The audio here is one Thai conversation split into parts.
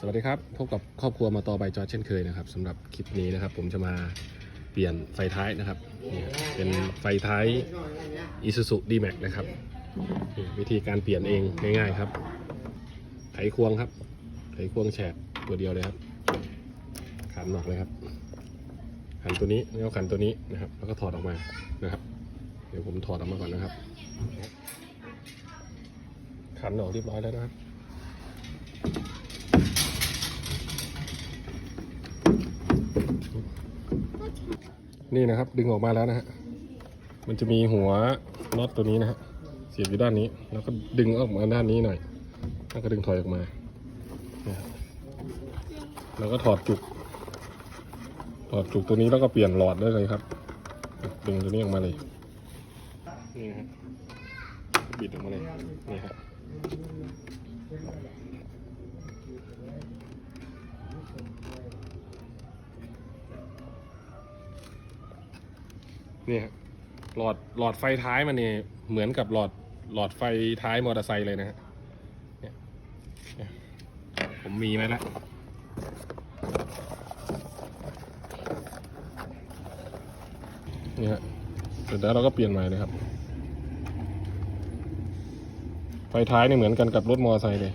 สวัสดีครับ พบกับครอบครัวมาต่อใบจอเช่นเคยนะครับสำหรับคลิปนี้นะครับ ผมจะมาเปลี่ยนไฟท้ายนะครับนี่ครับเป็นไฟท้าย Isuzu D-Max นะครับนี่วิธีการเปลี่ยนเองง่ายๆครับไขควงครับ ไขควงแฉกตัวเดียวเลยครับขันออกเลยครับขันตัวนี้แล้วขันตัวนี้นะครับ แล้วก็ถอดออกมานะครับ เดี๋ยวผมถอดออกมาก่อนนะครับขันออกเรียบร้อยแล้วนะครับ นี่นะครับ ดึงออกมาแล้วนะฮะมันจะมีหัวน็อตตัวนี้นะฮะเสียบอยู่ด้านนี้ แล้วก็ดึงออกมาด้านนี้หน่อย แล้วก็ดึงถอยออกมาแล้วก็ถอดจุกถอดจุกตัวนี้แล้วก็เปลี่ยนหลอดได้เลยครับ ดึงตัวนี้ออกมาเลยนี่ฮะบิดออกมาเลยนี่ครั นี่ครับหลอดหลอดไฟท้ายมันนี่เหมือนกับหลอดหลอดไฟท้ายมอเตอร์ไซค์เลยนะฮะเนี่ยผมมีไว้แล้วนี่ฮะเสร็จแล้วเราก็เปลี่ยนใหม่เลยครับ ไฟท้ายนี่เหมือนกันกับรถมอเตอร์ไซค์เลย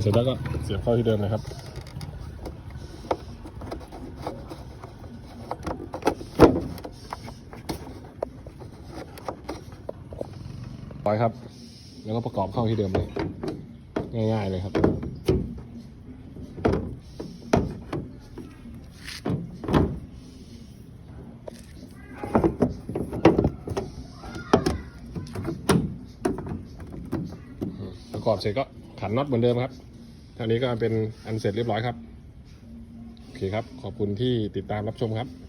เสร็จแล้วก็เสียบเข้าที่เดิมเลยครับ ร้อยครับ แล้วก็ประกอบเข้าที่เดิมเลยง่ายๆเลยครับประกอบเสร็จก็ขันน็อตเหมือนเดิมครับเท่านี้ก็เป็นอันเสร็จเรียบร้อยครับ โอเคครับ ขอบคุณที่ติดตามรับชมครับ